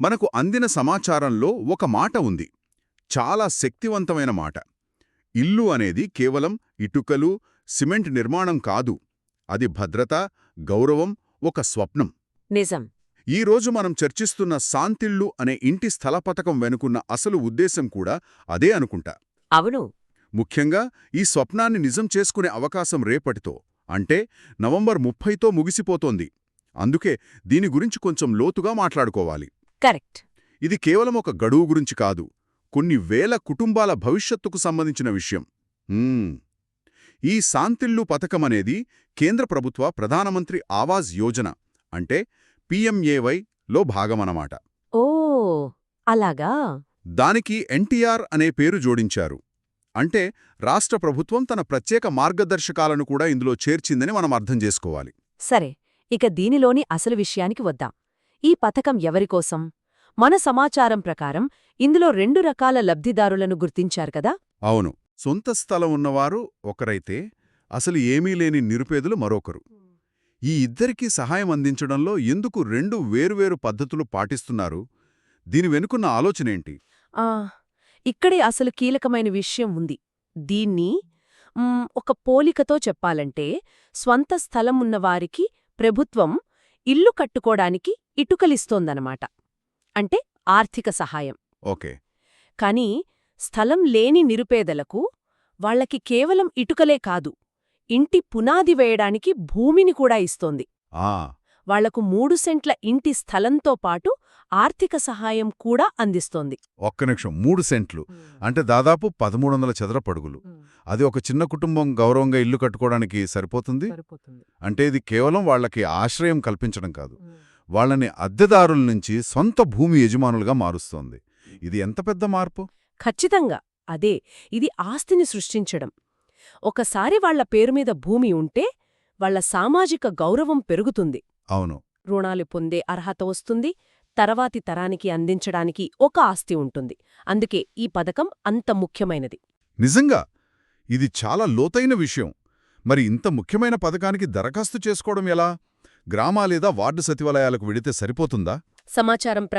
మనకు అందిన సమాచారంలో ఒక మాట ఉంది. చాలా శక్తివంతమైన మాట. ఇల్లు అనేది కేవలం ఇటుకలు సిమెంట్ నిర్మాణం కాదు. అది భద్రత గౌరవం ఒక స్వప్నం. నిజం. ఈరోజు మనం చర్చిస్తున్న శాంతిళ్ళు అనే ఇంటి స్థల పథకం వెనుకున్న అసలు ఉద్దేశం కూడా అదే అనుకుంటా. అవును. ముఖ్యంగా ఈ స్వప్నాన్ని నిజం చేసుకునే అవకాశం రేపటితో అంటే నవంబర్ ముప్పైతో ముగిసిపోతోంది. అందుకే దీని గురించి కొంచెం లోతుగా మాట్లాడుకోవాలి. కరెక్ట్. ఇది కేవలం ఒక గడువు గురించి కాదు కొన్ని వేల కుటుంబాల భవిష్యత్తుకు సంబంధించిన విషయం. ఈ శాంతిల్లు పథకమనేది కేంద్ర ప్రభుత్వ ప్రధానమంత్రి ఆవాజ్ యోజన అంటే పిఎంఏవై లో భాగమనమాట. ఓ అలాగా? దానికి ఎన్టీఆర్ అనే పేరు జోడించారు. అంటే రాష్ట్ర ప్రభుత్వం తన ప్రత్యేక మార్గదర్శకాలను కూడా ఇందులో చేర్చిందని మనం అర్థం చేసుకోవాలి. సరే ఇక దీనిలోని అసలు విషయానికి వద్దాం. ఈ పథకం ఎవరికోసం మన సమాచారం ప్రకారం ఇందులో రెండు రకాల లబ్ధిదారులను గుర్తించారు కదా? అవును. సొంత స్థలం ఉన్నవారు ఒకరైతే అసలు ఏమీ లేని నిరుపేదలు మరొకరు. ఈ ఇద్దరికీ సహాయం అందించడంలో ఎందుకు రెండు వేరువేరు పద్ధతులు పాటిస్తున్నారు? దీని వెనుకున్న ఆలోచనేంటి ఆ ఇక్కడే అసలు కీలకమైన విషయం ఉంది. దీన్ని ఒక పోలికతో చెప్పాలంటే స్వంత స్థలం ఉన్నవారికి ప్రభుత్వం ఇల్లు కట్టుకోడానికి ఇటుకలిస్తోందనమాట. అంటే ఆర్థిక సహాయం. ఓకే. కాని స్థలం లేని నిరుపేదలకు వాళ్ళకి కేవలం ఇటుకలే కాదు ఇంటి పునాది వేయడానికి భూమిని కూడా ఇస్తోంది. ఆ. వాళ్ళకు మూడు సెంట్ల ఇంటి స్థలంతో పాటు ఆర్థిక సహాయం కూడా అందిస్తోంది. ఒక్క నిమిషం మూడు సెంట్లు. అంటే దాదాపు పదమూడు వందల చదరపడుగులు. అది ఒక చిన్న కుటుంబం గౌరవంగా ఇల్లు కట్టుకోవడానికి సరిపోతుంది? అంటే ఇది కేవలం వాళ్ళకి ఆశ్రయం కల్పించడం కాదు. వాళ్ళని అద్దెదారుల నుంచి సొంత భూమి యజమానులుగా మారుస్తోంది. ఇది ఎంత పెద్ద మార్పు? ఖచ్చితంగా. అదే ఇది ఆస్తిని సృష్టించడం. ఒకసారి వాళ్ళ పేరుమీద భూమి ఉంటే వాళ్ళ సామాజిక గౌరవం పెరుగుతుంది. అవును. రుణాలు పొందే అర్హత వస్తుంది. తర్వాతి తరానికి అందించడానికి ఒక ఆస్తి ఉంటుంది. అందుకే ఈ పథకం అంత ముఖ్యమైనది. నిజంగా? ఇది చాలా లోతైన విషయం. మరి ఇంత ముఖ్యమైన పథకానికి దరఖాస్తు చేసుకోవడం ఎలా? గ్రామ లేదా వార్డు సచివాలయాలకు వెడితే సరిపోతుందా? సమాచారం ప్రకారం